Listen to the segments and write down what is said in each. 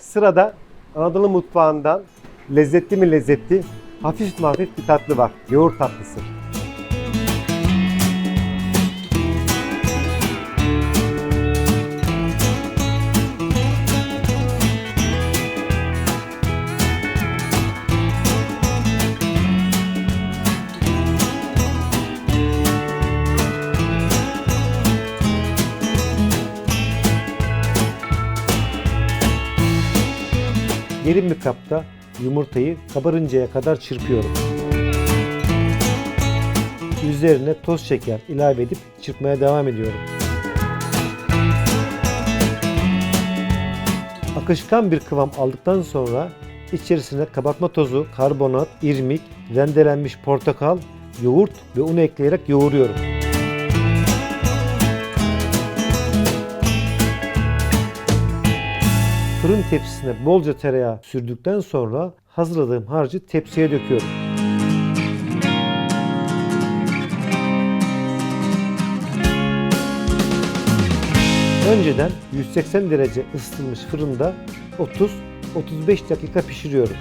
Sırada Anadolu mutfağından lezzetli mi lezzetli, hafif mi hafif bir tatlı var. Yoğurt tatlısı. Derin bir kapta yumurtayı kabarıncaya kadar çırpıyorum. Üzerine toz şeker ilave edip çırpmaya devam ediyorum. Akışkan bir kıvam aldıktan sonra içerisine kabartma tozu, karbonat, irmik, rendelenmiş portakal, yoğurt ve un ekleyerek yoğuruyorum. Fırın tepsisine bolca tereyağı sürdükten sonra hazırladığım harcı tepsiye döküyorum. Önceden 180 derece ısıtılmış fırında 30-35 dakika pişiriyorum.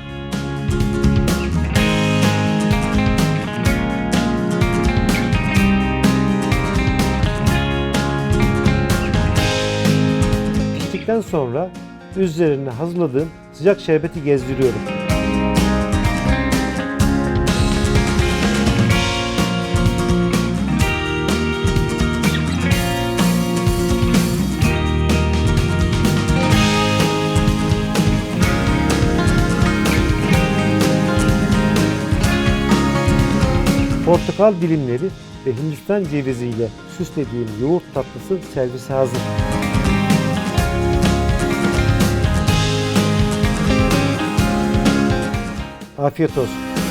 Piştikten sonra üzerine hazırladığım sıcak şerbeti gezdiriyorum. Portakal dilimleri ve Hindistan ceviziyle süslediğim yoğurt tatlısı servise hazır. graciosos.